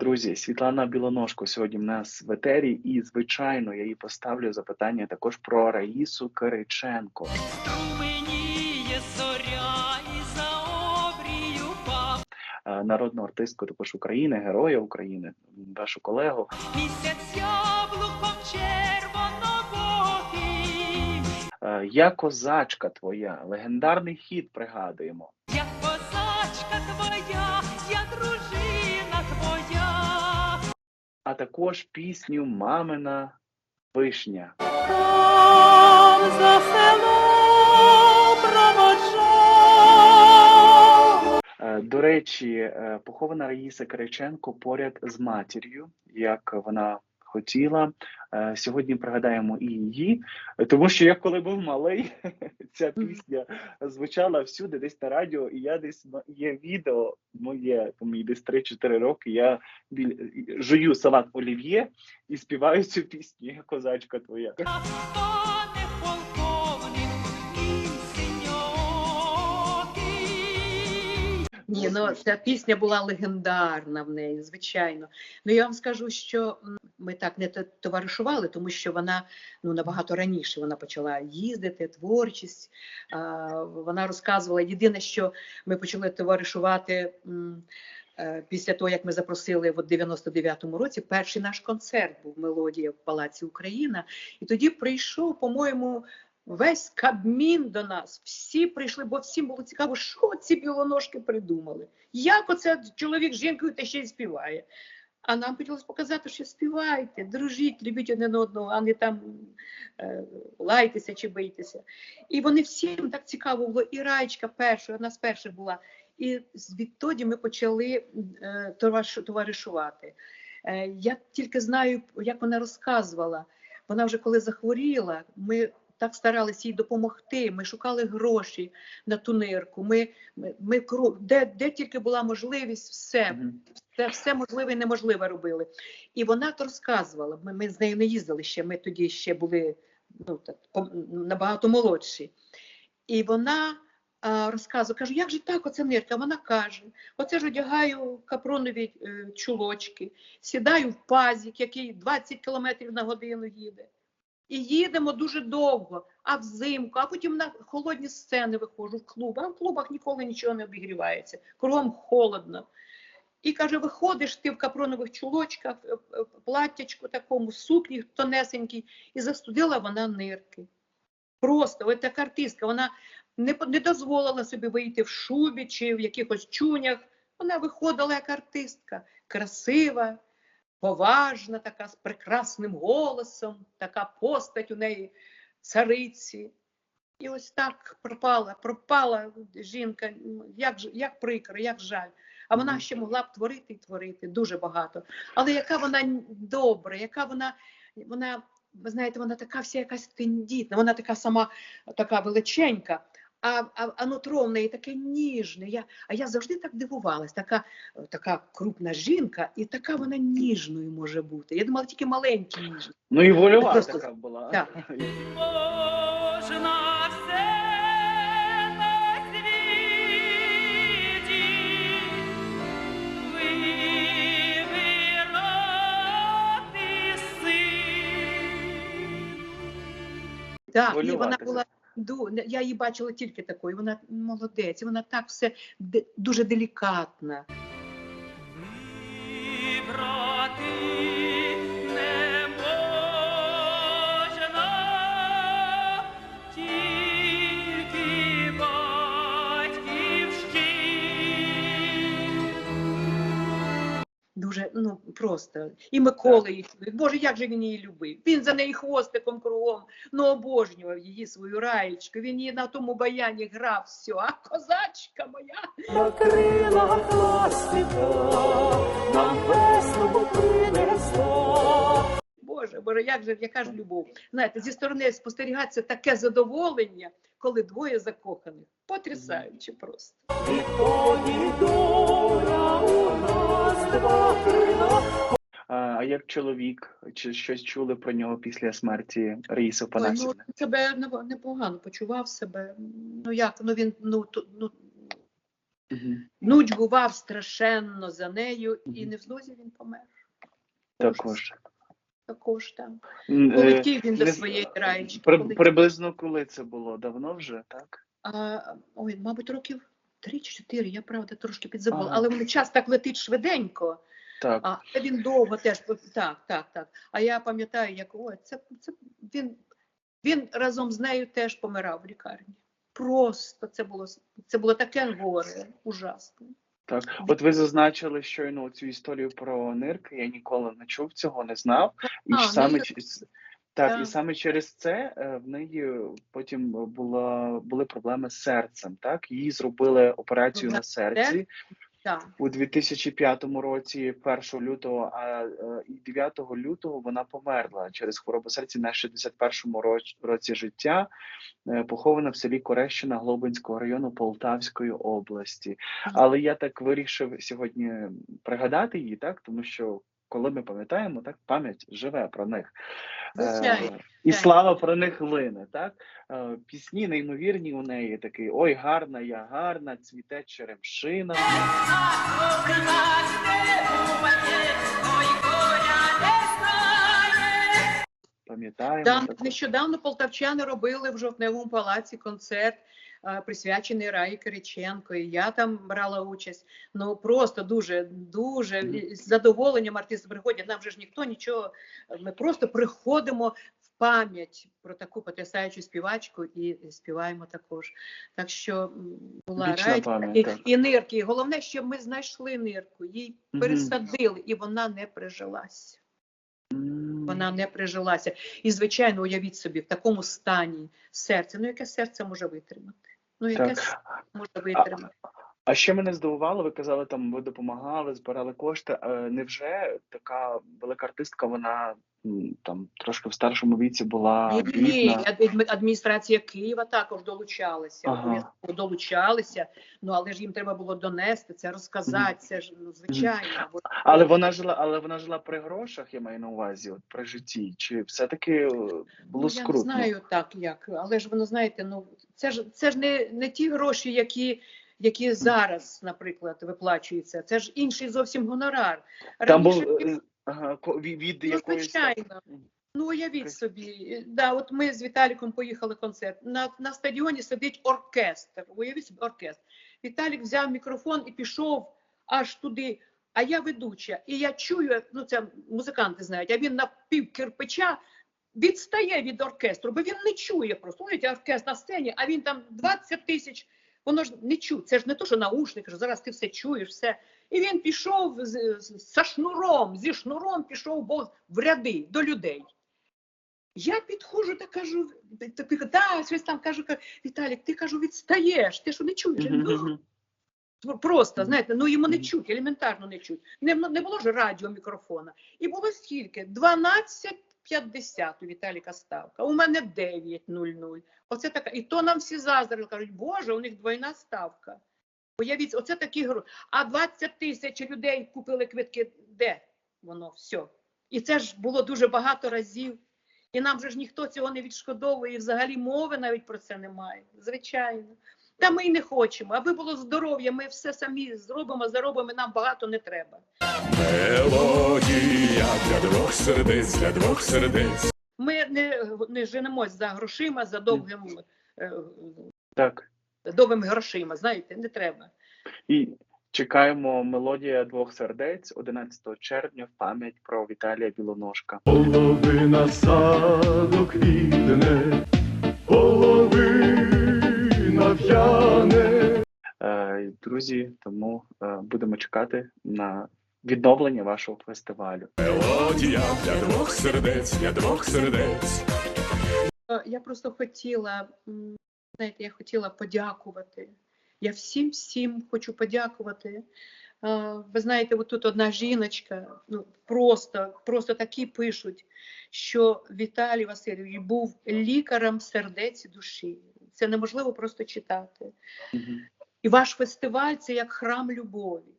Друзі, Світлана Білоножко сьогодні в нас в етері, і звичайно, я їй поставлю запитання також про Раїсу Кириченко. Е, народну артистку також України, героя України, вашу колегу. Місяць яблуком червонобокий. Е, Я козачка твоя, легендарний хіт пригадуємо. Я козачка твоя, я дружина. А також пісню Мамина вишня. Там за село проводжав. Е, До речі, е, похована Раїса Кириченко поряд з матір'ю, як вона хотіла. Е, Сьогодні пригадаємо і її, тому що я коли був малий, ця пісня звучала всюди, десь на радіо, і я десь м- є відео моє, там мені десь 3-4 роки. Я біль... жую салат олів'є і співаю цю пісню. Козачка твоя. Ні, ну ця пісня була легендарна в неї, звичайно. Ну я вам скажу, що ми так не товаришували, тому що вона ну набагато раніше вона почала їздити, творчість. А, вона розказувала. Єдине, що ми почали товаришувати. е, Після того, як ми запросили в 99-му році, перший наш концерт був мелодія в Палаці Україна, і тоді прийшов, по-моєму, весь кабмін до нас. Всі прийшли, бо всім було цікаво, що ці білоножки придумали. Як оце чоловік з жінкою та ще й співає. А нам хотілося показати, що співайте, дружіть, любіть один одного, а не там е, лайтеся чи бийтеся. І вони всім так цікаво було. І Раєчка перша, одна з перших була. І відтоді ми почали е, товаришувати. Е, я тільки знаю, як вона розказувала. Вона вже коли захворіла, ми так старалися їй допомогти. Ми шукали гроші на ту нирку. Ми, ми, ми де, де тільки була можливість, все, все, все можливе і неможливе робили. І вона то розказувала. Ми, ми з нею не їздили ще. Ми тоді ще були ну, так, набагато молодші. І вона а, розказує, кажу, як же так, оце нирка? Вона каже: оце ж одягаю капронові е, чулочки, сідаю в пазік, який 20 кілометрів на годину їде. І їдемо дуже довго, а взимку, а потім на холодні сцени виходжу в клуб, а в клубах ніколи нічого не обігрівається, кругом холодно. І каже: виходиш ти в капронових чулочках, е, е, платтячку такому, сукні тонесенькій, і застудила вона нирки. Просто ось така артистка, вона не, не дозволила собі вийти в шубі чи в якихось чунях. Вона виходила як артистка, красива, поважна, така з прекрасним голосом, така постать у неї цариці. І ось так пропала, пропала жінка. Як, як прикро, як жаль. А вона ще могла б творити і творити дуже багато. Але яка вона добра, яка вона, вона, ви знаєте, вона така вся якась тендітна, вона така сама, така величенька. А, а, а нутро в неї таке ніжне. Я, а я завжди так дивувалась, така, така крупна жінка, і така вона ніжною може бути. Я думала, тільки маленькі ніжні. Ну і вольова Просто- така була. Так. Так, і вона була я її бачила тільки такою. Вона молодець, вона так все дуже делікатна. Вибрати просто. І Микола її чоловік. Боже, як же він її любив? Він за неї хвостиком кругом, ну обожнював її свою раєчку. Він її на тому баяні грав все. А козачка моя. Накрила хвостика, нам весело принесло. Боже, Боже, як же, яка ж любов. Знаєте, зі сторони спостерігається таке задоволення, коли двоє закоханих. Потрясаюче просто. Відтоді доля як чоловік, чи щось чули про нього після смерті Раїси Ой, ну, себе непогано почував себе. Ну як, ну він ну, ту- ну Мгм. Нудьгував страшенно за нею, і Мгм. невдовзі він помер. Також. Також там. Е, Полетів він до своєї раєчки. При, приблизно коли це було? Давно вже, так? А, ой, мабуть, років три чи чотири, я правда трошки підзабула. Ага. Але вони час так летить швиденько. Так. А він довго теж так, так, так. А я пам'ятаю, як ой, це, це він, він разом з нею теж помирав в лікарні. Просто це було це було таке горе, ужасно. Так, от ви зазначили щойно цю історію про нирки. Я ніколи не чув цього, не знав. І А, саме ну, с- так, і саме через це е, в неї потім була були проблеми з серцем. Так, їй зробили операцію на серці Так. у 2005 році, 1 лютого, а е, і 9 лютого вона померла через хворобу серця на 61-му роч- році життя, е, похована в селі Корещина Глобинського району Полтавської області. Але я так вирішив сьогодні пригадати її, так тому що коли ми пам'ятаємо, так пам'ять живе про них. Звичайно, Е, і слава про них лине, так? Е, Пісні неймовірні у неї такі: Ой, гарна, я гарна, цвіте черемшина. Пам'ятаємо. Да, нещодавно полтавчани робили в жовтневому палаці концерт, присвячений Раї Кириченко. І я там брала участь. Ну просто дуже, дуже з задоволенням артисти приходять. Нам же ж ніхто нічого. Ми просто приходимо в пам'ять про таку потрясаючу співачку і співаємо також. Так що була Раєчка і, і нирки. І Головне, щоб ми знайшли нирку, їй Мгм. пересадили, і вона не прижилась. Вона не прижилася. І, звичайно, уявіть собі, в такому стані серця. Ну, яке серце може витримати? Ну, яке Так. серце може витримати? А ще мене здивувало, ви казали, там ви допомагали, збирали кошти. Е, Невже така велика артистка, вона там трошки в старшому віці була Ні, бідна? адміністрація Києва також долучалася. Ага. долучалися. Ну, але ж їм треба було донести це, розказати. Це ж ну, звичайно. Але вона жила, але вона жила при грошах, я маю на увазі, от при житті. Чи все-таки е, було Ну, я скрутно? не знаю так, як, але ж воно знаєте, ну це ж це ж не, не ті гроші, які, які зараз, наприклад, виплачуються. Це ж інший зовсім гонорар. Там був е, ага, від, Ну, якоїсь звичайно. Ну, уявіть собі, да, от ми з Віталіком поїхали концерт. На, на стадіоні сидить оркестр. Уявіть собі оркестр. Віталік взяв мікрофон і пішов аж туди. А я ведуча, і я чую, ну це музиканти знають, а він на пів кирпича відстає від оркестру, бо він не чує просто. Уявіть, оркестр на сцені, а він там 20 тисяч. Воно ж не чу, це ж не то, що наушник, що зараз ти все чуєш, все. І він пішов з, з, за шнуром, зі шнуром пішов Бог в ряди до людей. Я підходжу та кажу, да, щось там кажу, Віталік, ти кажу, відстаєш, ти що не чуєш? «Ну, ну, ну, Просто, знаєте, ну йому не чуть, елементарно не чуть. Не не було ж радіо мікрофона. І було стільки: 12 50 у Віталіка ставка. У мене 9,00. Оце така. І то нам всі заздрили, кажуть, Боже, у них двойна ставка. Уявіть, оце такі гроші. А 20 тисяч людей купили квитки. Де воно все? І це ж було дуже багато разів. І нам же ж ніхто цього не відшкодовує. І взагалі мови навіть про це немає. Звичайно. Та ми й не хочемо. Аби було здоров'я, ми все самі зробимо, заробимо, нам багато не треба. Мелодія для двох сердець, для двох сердець. Ми не, не женемось за грошима, за довгим, е, Так. довгими грошима. Знаєте, не треба. І чекаємо мелодія двох сердець 11 червня в пам'ять про Віталія Білоножка. Половина саду квітне, половина Е, тому е, будемо чекати на відновлення вашого фестивалю. Мелодія для двох сердець, для двох сердець. Е, Я просто хотіла, знаєте, я хотіла подякувати. Я всім всім хочу подякувати. Е, Ви знаєте, от тут одна жіночка, ну просто, просто такі пишуть, що Віталій Васильович був лікарем сердець і душі. Це неможливо просто читати. Мгм. І ваш фестиваль це як храм любові.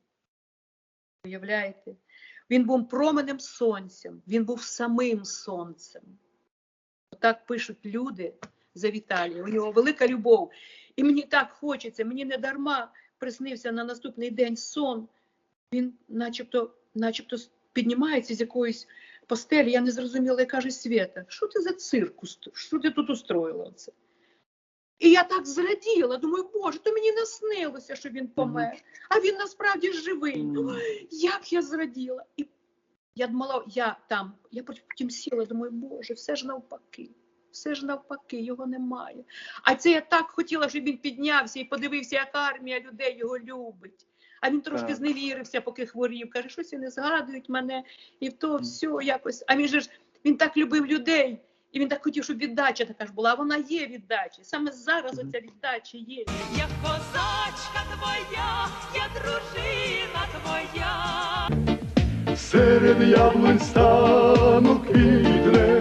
Уявляєте? Він був променем сонцем, він був самим сонцем. Так пишуть люди за Віталія. У нього велика любов. І мені так хочеться, мені не дарма приснився на наступний день сон. Він начебто, начебто піднімається з якоїсь постелі. Я не зрозуміла і каже: Свята, що ти за цирк? Що ти тут устроїла оце? І я так зраділа, думаю, боже, то мені наснилося, що він помер, а він насправді живий. Мгм. Як я зраділа. І я думала, я там, я потім сіла, думаю, боже, все ж навпаки. Все ж навпаки, його немає. А це я так хотіла, щоб він піднявся і подивився, як армія людей його любить. А він трошки Так. зневірився, поки хворів. Каже, щось і не згадують мене, і то все якось. А він же ж він так любив людей, і він так хотів, щоб віддача така ж була. А вона є віддача. Саме зараз оця віддача є. Я козачка твоя, я дружина твоя. Серед яблунь стану квітне